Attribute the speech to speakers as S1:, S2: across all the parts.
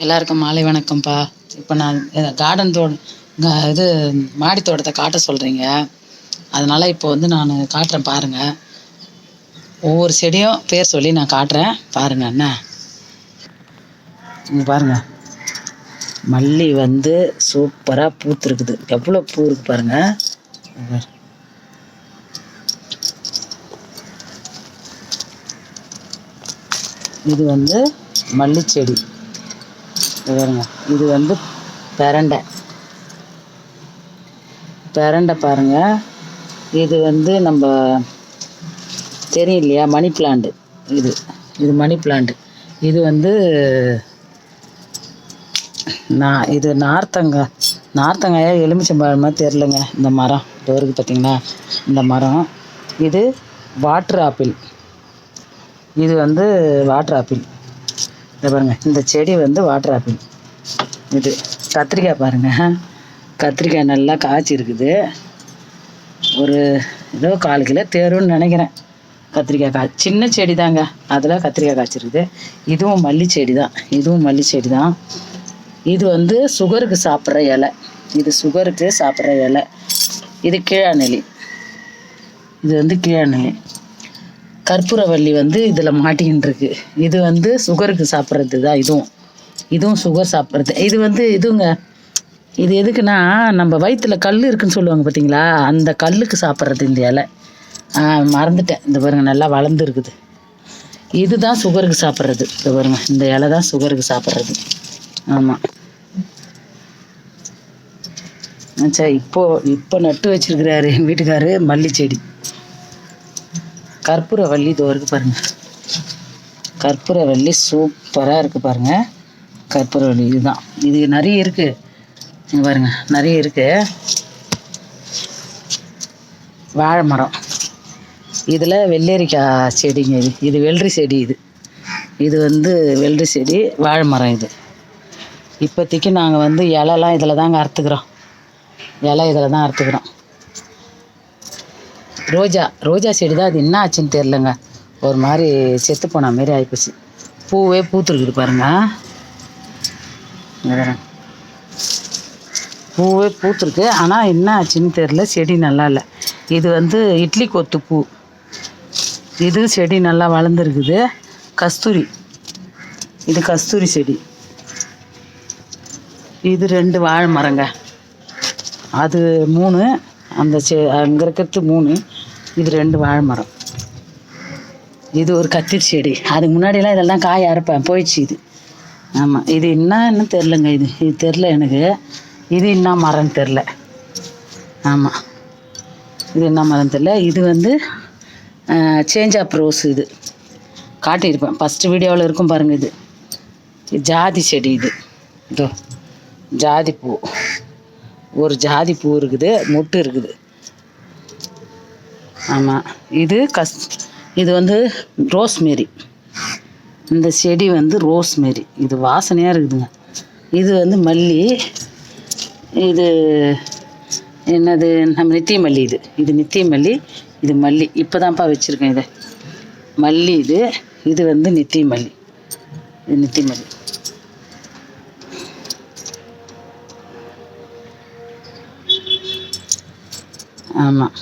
S1: எல்லாருக்கும் மாலை வணக்கம்ப்பா. இப்போ நான் கார்டன் தோட க- இது மாடி தோட்டத்தை காட்ட சொல்கிறீங்க அதனால் இப்போ வந்து நான் காட்டுறேன் பாருங்கள் ஒவ்வொரு செடியும் பேர் சொல்லி நான் காட்டுறேன். பாருங்கள் என்ன இங்கே பாருங்கள் மல்லி வந்து சூப்பராக பூத்துருக்குது. எவ்வளோ பூ இருக்கு பாருங்கள் இது வந்து மல்லிச்செடி. பாருங்க. இது வந்து பெரண்டை. பெரண்டை பாருங்கள் இது வந்து நம்ம தெரியும் இல்லையா மணி பிளான்ட் இது. இது மணி பிளான்ட் இது வந்து நான் இது நார்த்தங்காய் நார்த்தங்காயா எலுமிச்சம்பழமா தெரிலங்க இந்த மரம். இது இருக்கு பார்த்தீங்களா? இந்த மரம். இது வாட்டர் ஆப்பிள் இது வந்து வாட்டர் ஆப்பிள் இதை பாருங்க இந்த செடி வந்து வாட்டர் ஆப்பிள் இது கத்திரிக்காய் பாருங்க. கத்திரிக்காய் நல்லா காய்ச்சி இருக்குது ஒரு ஏதோ கால் கிலோ தேரும்னு நினைக்கிறேன். கத்திரிக்காய் காய் சின்ன செடி தாங்க. அதில் கத்திரிக்காய் காய்ச்சிருக்குது. இதுவும் மல்லி செடி தான். இதுவும் மல்லி செடி தான். இது வந்து சுகருக்கு சாப்பிட்ற இலை. இது சுகருக்கு சாப்பிட்ற இலை. இது கீழாநெலி இது வந்து கீழாநெலி கற்பூரவள்ளி வந்து இதில் மாட்டின்னு இருக்கு இது வந்து சுகருக்கு சாப்பிட்றது தான் இதுவும். இதுவும் சுகர் சாப்பிட்றது. இது வந்து இதுங்க இது எதுக்குன்னா நம்ம வயிற்றுல கல் இருக்குன்னு சொல்லுவாங்க பார்த்தீங்களா அந்த கல்லுக்கு சாப்பிட்றது இந்த இலை. மறந்துட்டேன். இந்த பாருங்க நல்லா வளர்ந்து இருக்குது இதுதான் சுகருக்கு சாப்பிட்றது. இந்த பாருங்க இந்த இலை தான் சுகருக்கு சாப்பிட்றது. ஆமாம் ஆச்சா இப்போ இப்போ நட்டு வச்சிருக்கிறாரு எங்கள் வீட்டுக்காரு மல்லி செடி கற்பூரவள்ளி இதோ இருக்கு பாருங்க. கற்பூரவள்ளி சூப்பராக இருக்கு பாருங்க. கற்பூரவள்ளி இதுதான். இது நிறைய இருக்கு. இங்க பாருங்க நிறைய இருக்கு. வாழை மரம் இதில் வெள்ளரிக்காய் செடிங்க இது. இது வெள்ளரி செடி இது. இது வந்து வெள்ளரி செடி வாழை மரம் இது. இப்போதைக்கு நாங்கள் வந்து இலைலாம் இதில் தாங்க அறுத்துக்கிறோம். இலை இதில் தான் அறுத்துக்கிறோம். ரோஜா ரோஜா செடி தான் அது என்ன ஆச்சுன்னு தெரிலங்க ஒரு மாதிரி செத்து போன மாதிரி ஆகிப்போச்சு பூவே பூத்துருக்குது பாருங்க. பாருங்க. பூவே பூத்துருக்கு. ஆனால் என்ன ஆச்சுன்னு தெரில செடி நல்லா இல்லை. இது வந்து இட்லி கொத்து பூ. இது செடி நல்லா வளர்ந்துருக்குது. கஸ்தூரி. இது கஸ்தூரி செடி. இது ரெண்டு வாழை மரங்க. அது மூணு. அந்த செ அங்கே இருக்கிறது மூணு. இது ரெண்டு வாழை மரம் இது ஒரு கத்திரி செடி. அதுக்கு முன்னாடிலாம் இதெல்லாம் காய அரைப்பேன். போயிடுச்சு இது. ஆமாம் இது என்னன்னு தெரிலங்க இது. இது தெரில எனக்கு. இது என்ன மரம்னு தெரில ஆமாம் இது என்ன மரம் தெரில இது வந்து சேஞ்ச் ஆப் ரோஸ் இது. காட்டியிருப்பேன். ஃபஸ்ட்டு வீடியோவில் இருக்கும் பாருங்கள் இது ஜாதி செடி இது. இதோ ஜாதி பூ. ஒரு ஜாதி பூ இருக்குது மொட்டு இருக்குது. ஆமாம் இது கஸ் இது வந்து ரோஸ்மேரி. இந்த செடி வந்து ரோஸ்மேரி. இது வாசனையாக இருக்குதுங்க. இது வந்து மல்லி இது என்னது நம்ம நித்திய மல்லி இது. இது நித்திய மல்லி இது மல்லி. இப்போ தான்ப்பா வச்சுருக்கேன் இதை. மல்லி இது இது வந்து நித்திய மல்லி. இது நித்திய மல்லி. ஆமாம்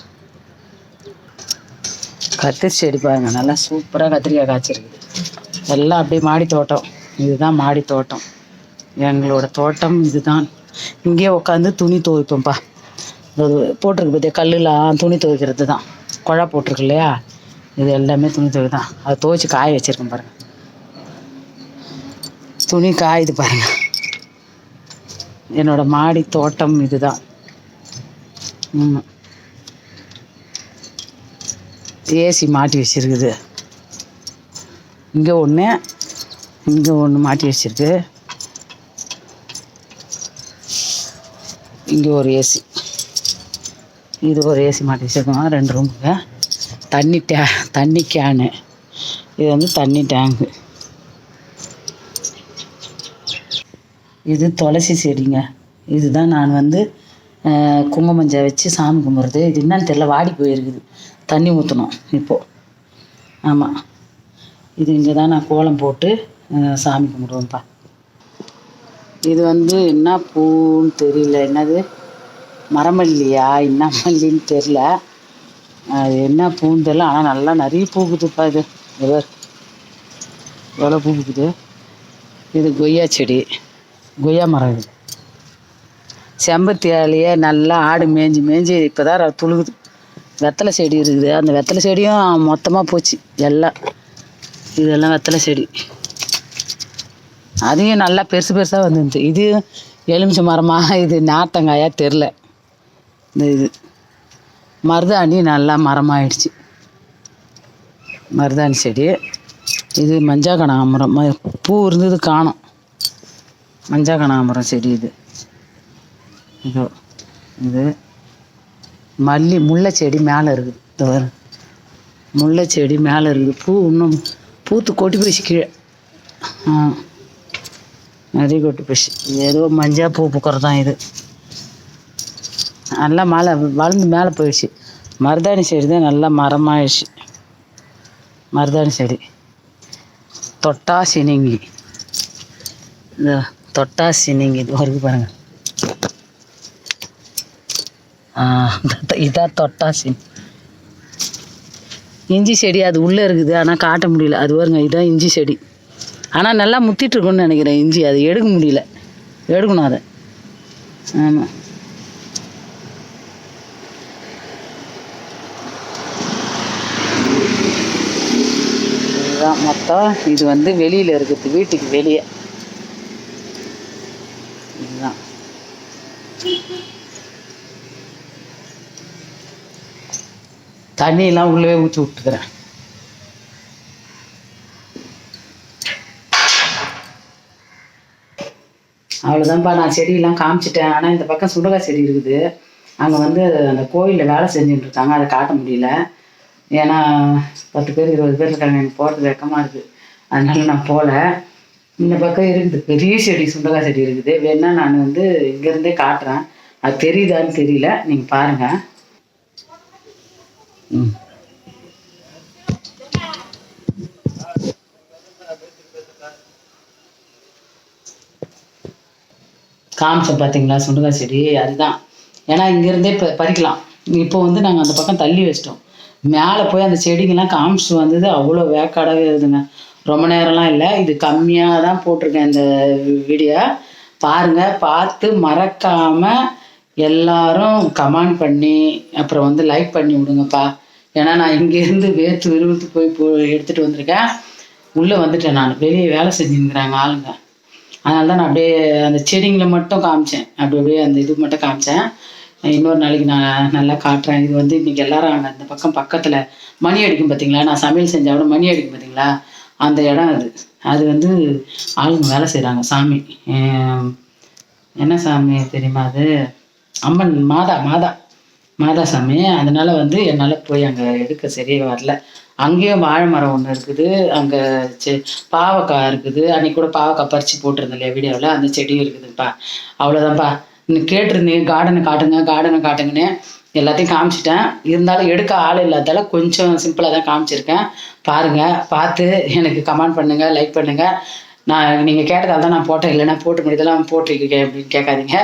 S1: கத்திரி செடி பாருங்க நல்லா சூப்பராக கத்திரிக்காய் காய்ச்சிருக்குது எல்லாம் அப்படியே மாடி தோட்டம். இதுதான் மாடி தோட்டம். எங்களோட தோட்டம் இதுதான். இங்கேயே உட்காந்து துணி துவைப்போம்ப்பா. போட்டிருக்கு பார்த்தியா கல்லுலாம் துணி துவைக்கிறது தான் குழா போட்டிருக்கு இல்லையா? இது எல்லாமே துணி துவை தான் அதை துவைச்சி காய வச்சுருக்கோம் பாருங்க. துணி காயுது பாருங்க. என்னோட மாடி தோட்டம் இதுதான். ஆமாம் ஏசி மாட்டி வச்சிருக்குது. இங்கே ஒன்று இங்கே ஒன்று மாட்டி வச்சிருக்கு. இங்கே ஒரு ஏசி இது ஒரு ஏசி மாட்டி வச்சிருக்கோம். ரெண்டு ரூமுங்க தண்ணி டே தண்ணி கேனு இது வந்து தண்ணி டேங்கு இது துளசி செடிங்க. இதுதான் நான் வந்து குங்குமஞ்சை வச்சு சாமி கும்பிட்றது. இது என்னன்னு தெரியல வாடி போயிருக்குது. தண்ணி ஊற்றணும் இப்போது ஆமாம் இது இங்கே தான் நான் கோலம் போட்டு சாமி கும்பிடுவேன்ப்பா. இது வந்து என்ன பூன்னு தெரியல. என்னது? மரமல்லியா? என்ன மல்லின்னு தெரில அது என்ன பூன்னு தெரில ஆனால் நல்லா நிறைய பூக்குதுப்பா இது. எவர் எவ்வளோ பூக்குது? இது கொய்யா செடி. கொய்யா மரம் இது. செம்பருத்தி இலையே நல்லா ஆடு மேய்ஞ்சி மேய்ஞ்சி இப்போ தான் துளுகுது வெத்தலை செடி இருக்குது. அந்த வெத்தலை செடியும் மொத்தமாக போச்சு. எல்லாம் இதெல்லாம் வெத்தலை செடி. அதையும் நல்லா பெருசு பெருசாக வந்துருந்துச்சு. இது எலுமிச்சை மரமாக இது நாத்தங்காயா தெரில இந்த இது. மருதாணி நல்லா மரமாயிடுச்சு. மருதாணி செடி. இது மஞ்சா கனகாம்பரம் பூ இருந்தது காணும். மஞ்சா கனகாம்பரம் செடி இது. இதோ இது. மல்லி முல்லை செடி மேலே இருக்குது. இந்த வரும் முல்லை செடி மேலே இருக்குது. பூ இன்னும் பூத்து கொட்டி போயிடுச்சு கீழே. ஆ. நிறைய கொட்டி போச்சு. ஏதோ மஞ்சள் பூ பூக்கிறது தான் இது. நல்லா மேலே வளர்ந்து மேலே போயிடுச்சு. மருதாணி செடி தான் நல்லா மரமாயிடுச்சு. மருதாணி செடி. தொட்டா சினிங்கி. இந்த தொட்டா சினிங்கி. இது வரைக்கும் பாருங்கள் ஆ இந்த- இதான் இஞ்சி செடி அது உள்ளே இருக்குது ஆனால் காட்ட முடியல. அது வருங்க இதுதான் இஞ்சி செடி. ஆனால் நல்லா முத்திட்டுருக்கும்னு நினைக்கிறேன் இஞ்சி. அது எடுக்க முடியல. எடுக்கணும் அதை. ஆமாம் இதுதான் மொத்தம். இது வந்து வெளியில் இருக்குது வீட்டுக்கு வெளியே இதுதான் தண்ணியெல்லாம் உள்ளே ஊற்றி விட்டுக்கிறேன். அவ்வளோதான்ப்பா நான் செடியெல்லாம் காமிச்சிட்டேன். ஆனால் இந்த பக்கம் சுடகாய் செடி இருக்குது. அங்கே வந்து அந்த கோயிலில் வேலை செஞ்சுட்டு இருக்காங்க. அதை காட்ட முடியல. ஏன்னா பத்து பேர் இருபது பேர் இருக்காங்க. எனக்கு போகிறது வெக்கமாக இருக்குது அதனால நான் போகல இந்த பக்கம் இருக்குது. பெரிய செடி சுண்டக்காய் செடி இருக்குது. வேணா நான் வந்து இங்கேருந்தே காட்டுறேன். அது தெரியுதான்னு தெரியல. நீங்கள் பாருங்கள் காமிச்சேன் பார்த்தீங்களா சுண்டுக்காய் செடி அதுதான். ஏன்னா இங்கேருந்தே இப்போ பறிக்கலாம். இப்போ வந்து நாங்கள் அந்த பக்கம் தள்ளி வச்சிட்டோம். மேலே போய் அந்த செடிங்கெல்லாம் காமிச்சிட்டு வந்தது அவ்வளோ வேக்காடாகவே இருக்குதுங்க ரொம்ப நேரம்லாம் இல்லை. இது கம்மியாக தான் போட்டிருக்கேன் இந்த வீடியோ. பாருங்கள் பார்த்து மறக்காமல் எல்லாரும் கமெண்ட் பண்ணி அப்புறம் வந்து லைக் பண்ணி விடுங்கப்பா. ஏன்னா நான் இங்கேருந்து வேர்த்து விறுவிறுத்து போய் போ எடுத்துகிட்டு வந்திருக்கேன். உள்ளே வந்துட்டேன் நான். வெளியே வேலை செஞ்சுருக்கிறாங்க ஆளுங்க. அதனால தான் நான் அப்படியே அந்த செடிங்களை மட்டும் காமிச்சேன். அப்படி அப்படியே அந்த இது மட்டும் காமிச்சேன். இன்னொரு நாளைக்கு நான் நல்லா காட்டுறேன். இது வந்து இன்னைக்கு எல்லாரும் அங்கே அந்த பக்கம் பக்கத்தில் மணி அடிக்கும் பார்த்தீங்களா நான் சமையல் செஞ்சால் கூட மணி அடிக்கும் பார்த்தீங்களா அந்த இடம் அது. அது வந்து ஆளுங்க வேலை செய்கிறாங்க சாமி. என்ன சாமி தெரியுமா அது? அம்மன் மாதா மாதா. மாதாசாமி அதனால் அதனால வந்து என்னால் போய் அங்கே எடுக்க சரியாக வரல. அங்கேயும் வாழை மரம் ஒன்று இருக்குது. அங்கே செ பாவக்காய் இருக்குது. அன்னைக்கு கூட பாவக்காய் பறித்து போட்டிருந்தேன் இல்லையா வீடியோவில் அந்த செடியும் இருக்குதுப்பா. அவ்வளோதான்ப்பா இன்னும் கேட்டிருந்தீங்க கார்டனை காட்டுங்க கார்டனை காட்டுங்கன்னு எல்லாத்தையும் காமிச்சிட்டேன். இருந்தாலும் எடுக்க ஆள் இல்லாதால கொஞ்சம் சிம்பிளாக தான் காமிச்சிருக்கேன். பாருங்கள் பார்த்து எனக்கு கமெண்ட் பண்ணுங்கள் லைக் பண்ணுங்கள் நான் நீங்கள் கேட்டதால் தான் நான் போட்டேன். இல்லைன்னா போட்டு முடியதெல்லாம் போட்டிருக்கேன் அப்படின்னு கேட்காதீங்க.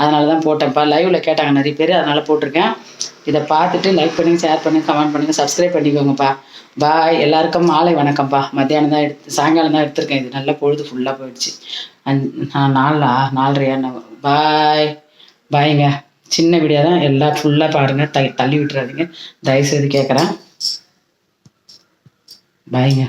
S1: அதனால தான் போட்டேன்ப்பா லைவில் கேட்டாங்க நிறைய பேர். அதனால போட்டிருக்கேன். இதை பார்த்துட்டு லைக் பண்ணி ஷேர் பண்ணுங்க கமெண்ட் பண்ணுங்க சப்ஸ்கிரைப் பண்ணிக்கோங்கப்பா. பாய் எல்லாருக்கும் மாலை வணக்கம்ப்பா. மத்தியானம் தான் எடுத்து சாயங்காலம் தான் எடுத்திருக்கேன். இது நல்லா பொழுது ஃபுல்லாக போயிடுச்சு. அஞ் நான் நாலா நாலரையா பாய் பாய்ங்க சின்ன வீடியோ தான். எல்லாம் ஃபுல்லாக பாருங்கள் த தள்ளி விட்டுறாதீங்க. தயவுசெய்து கேட்குறேன். பாய்ங்க